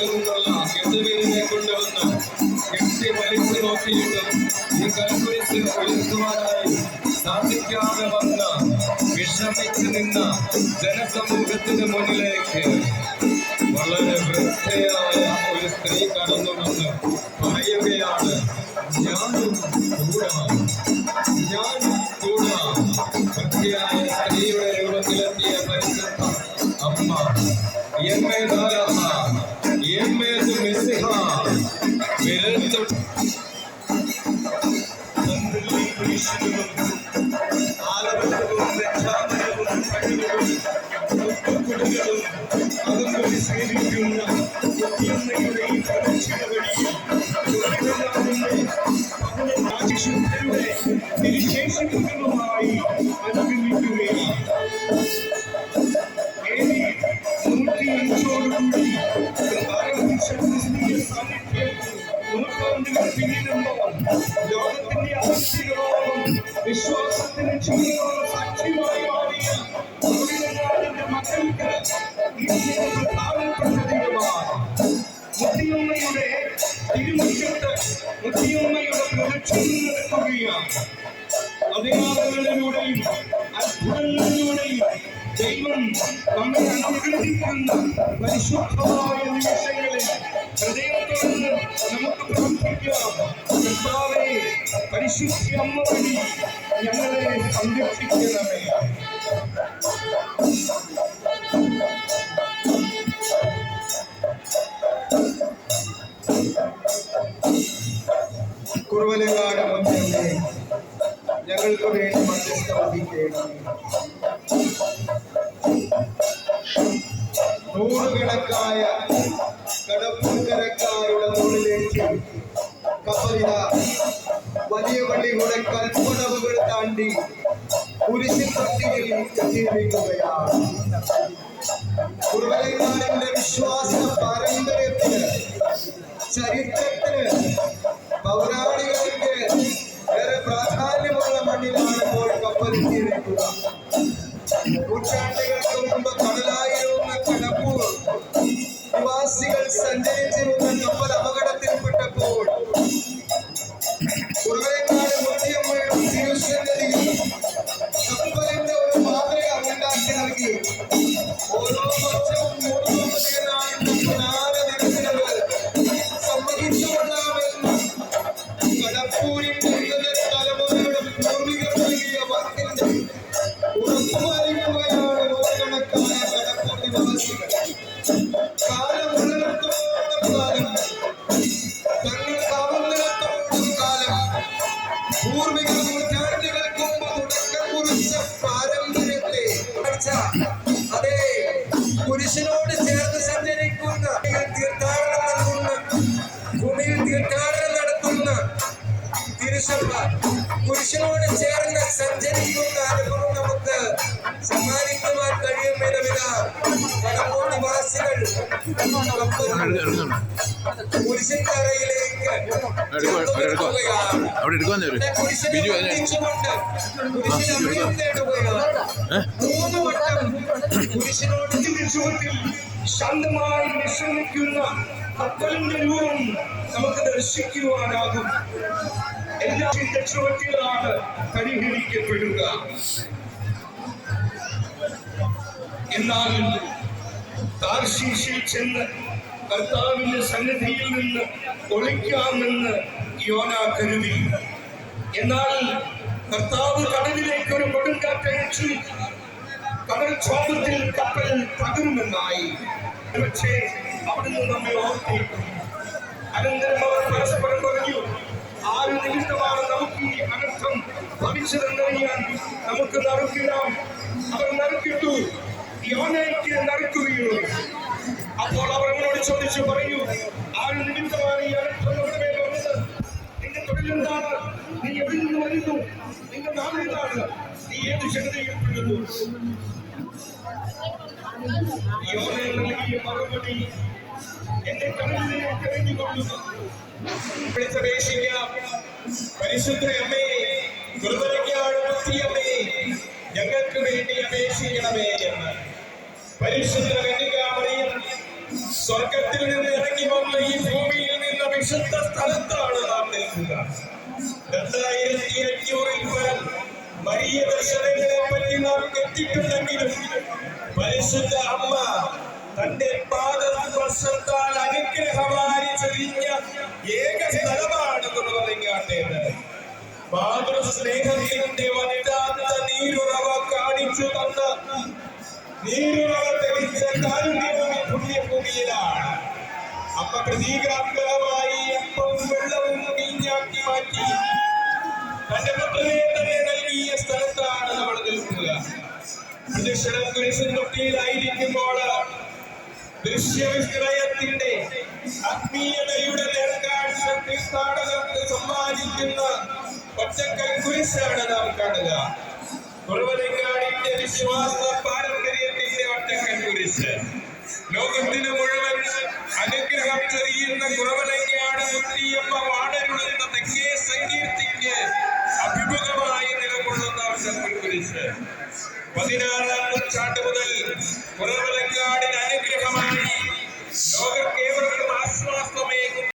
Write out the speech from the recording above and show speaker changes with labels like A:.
A: നിന്നുള്ള ഗജവീരനെ കൊണ്ടുവന്ന് കെട്ടി വലിച്ചു നോക്കിയിട്ട് ഈ കൽക്കുരിശ് ഉയർത്തുവാനായി സാധിക്കാതെ വന്ന വിഷമിച്ചു നിന്ന ജനസമൂഹത്തിന് മുന്നിലേക്ക് വളരെ വൃദ്ധയായ ഒരു സ്ത്രീ കടന്നു വന്ന് എമ്മേ മെസ്സിഹ വിരൽ തൊട്ട്
B: വിശേഷിപ്പുകളുമായി വിശ്വാസത്തിന് ചുമതല സാക്ഷ്യമായി മാറിയ തമിഴ്നാടിന്റെ മക്കൾക്ക് ജീവിതത്തിൽ താഴെപ്പെട്ട ദൈവമാണ് മുത്തിയമ്മയുടെ തിരുമുറ്റത്ത് മുത്തിയമ്മയുടെ പ്രദക്ഷിണം നടക്കുകയാണ് അധികാരങ്ങളിലൂടെയും അത്ഭുതങ്ങളിലൂടെയും ദൈവം നമ്മെ അനുഗ്രഹിക്കുന്ന പരിശുദ്ധമായ നിമിഷങ്ങളിൽ ഹൃദയത്തോട് നമുക്ക് പ്രാർത്ഥിക്കാം. കർത്താവേ പരിശുദ്ധ അമ്മ ഞങ്ങളെ സംരക്ഷിക്കണമേ
C: കുറുവലങ്ങാട് മുത്തേ ഞങ്ങൾക്ക് വേണ്ടി മധ്യസ്ഥ വഹിക്കണം നൂറുകണക്കായ കടപ്പുക്കരക്കാരുടെ മുകളിലേക്ക് കപ്പലിത വലിയ പള്ളികളുടെ കൽപ്പനവുകൾ താണ്ടി കുരിശിൻ പട്ടികയിൽ എത്തിയിരിക്കുകയാണ് കുറുവലങ്ങാടിന്റെ വിശ്വാസ പാരമ്പര്യത്തിന് ചരിത്രത്തിന് പൗരാണികൾക്ക് ഏറെ പ്രാധാന്യമുള്ള മണ്ണിലാണ് ഇപ്പോൾ കപ്പലെത്തിയിരിക്കുക നൂറ്റാണ്ടുകൾക്ക് മുമ്പ് കടലായിരുന്ന അതെ കുരിശിനോട് ചേർന്ന് സഞ്ചരിക്കുന്ന തീർത്ഥാടനം നൽകുന്ന ഭൂമിയിൽ തീർത്ഥാടനം നടത്തുന്ന തിരുസഭ കുരിശിനോട് ചേർന്ന് സഞ്ചരിക്കുന്ന അനുഭവം നമുക്ക് സമ്മാനിക്കുവാൻ കഴിയും നിവാസികൾ
D: അവിടെ എടുക്കുവാൻ തരും ബിജു
B: ശാന്തമായി വിശ്രമിക്കുന്ന കപ്പലിന്റെ രൂപം നമുക്ക് ദർശിക്കുവാനാകും എല്ലാ ചുവട്ടിലാണ് പരിഹരിക്കപ്പെടുക എന്നാൽ താർശീഷിൽ ചെന്ന് കർത്താവിന്റെ സന്നിധിയിൽ നിന്ന് ഒളിക്കാമെന്ന് യോന കരുതി. എന്നാൽ കർത്താവ് കടലിലേക്ക് ഒരു കൊടുങ്കാറ്റയച്ചു കടൽ ക്ഷോഭത്തിൽ കപ്പൽ തകരുമെന്നായി. പക്ഷേ അവിടുന്ന് നമ്മെ ഓർത്തിരിക്കും അനന്തരം അവർ പരസ്പരം പറഞ്ഞു ആര് നിമിത്തമാണ് നമുക്ക് ഈ അനർത്ഥം ഭവിച്ചതെന്നറിയാൻ നമുക്ക് നറുക്കിടാം. അവർ നറുക്കിട്ടു. യോനയ്ക്ക് നറുക്കുകയുള്ളൂ അപ്പോൾ അവർ അവനോട് ചോദിച്ചു പറയൂ ആര് നിമിത്തമാണ് ഈ അനർത്ഥം നമ്മുടെ മേൽ വന്നത്? നിന്റെ തൊഴിലെന്താണ്? നീ എവിടെ നിന്ന് വരുന്നു? നിന്റെ നാം നീ ഏത് ജനതയിൽപ്പെടുന്നു യോനയിൽ നൽകിയ മറുപടി എന്റെ കടലിനെ കഴിഞ്ഞുകൊള്ളുന്നു
A: വിളിച്ചപേക്ഷിക്കാം പരിശുദ്ധ അമ്മേ ഞങ്ങൾക്ക് വേണ്ടി അപേക്ഷിക്കണമേ എന്ന്. പരിശുദ്ധ കന്യകാമറിയും സ്വർഗത്തിൽ നിന്ന് ഇറങ്ങി വന്ന ഈ ഭൂമിയിൽ നിന്ന് വിശുദ്ധ സ്ഥലത്താണ് നാം നിൽക്കുക. രണ്ടായിരത്തി അഞ്ഞൂറിൽ പരം വലിയ ദർശനങ്ങളെ പറ്റി നാം കേട്ടിട്ടുണ്ടെങ്കിലും പരിശുദ്ധ അമ്മ തന്റെ പാദസ്പർശത്താൽ അനുഗ്രഹമായി ചൊരിഞ്ഞ ഏക സ്ഥലമാണ് കുറുവലങ്ങാട്ടേത് മാതൃസ്നേഹത്തിന്റെ വറ്റാത്ത നീരുറവ കാണിച്ചു തന്ന അമ്മ പ്രതീകാത്മകമായി അപ്പവും വെള്ളവും വീഞ്ഞാക്കി മാറ്റി തന്റെ നൽകിയ സ്ഥലത്താണ് നമ്മൾ നിൽക്കുക പ്രദക്ഷിണം കുരിശുമുട്ടിയിലായിരിക്കുമ്പോൾ ദൃശ്യവിസ്മയത്തിന്റെ ആത്മീയതയുടെ നേർക്കാഴ്ച തീർത്ഥാടകർക്ക് സമ്മാനിക്കുന്ന ഒറ്റക്കൽ കുരിശാണ് നാം കാണുക പാരമ്പര്യത്തിന്റെ കുരിശ് ലോകത്തിന് മുഴുവൻ അനുഗ്രഹം ചെറിയുന്ന കുറവലങ്ങാട് മുത്തിയമ്മ വാടരുളുന്ന തെക്കേ സങ്കീർത്തിക്ക് അഭിമുഖമായി നിലകൊള്ളുന്ന ഒറ്റക്കൽ കുറിച്ച് പതിനാറാം നൂറ്റാണ്ട് മുതൽ കുറവല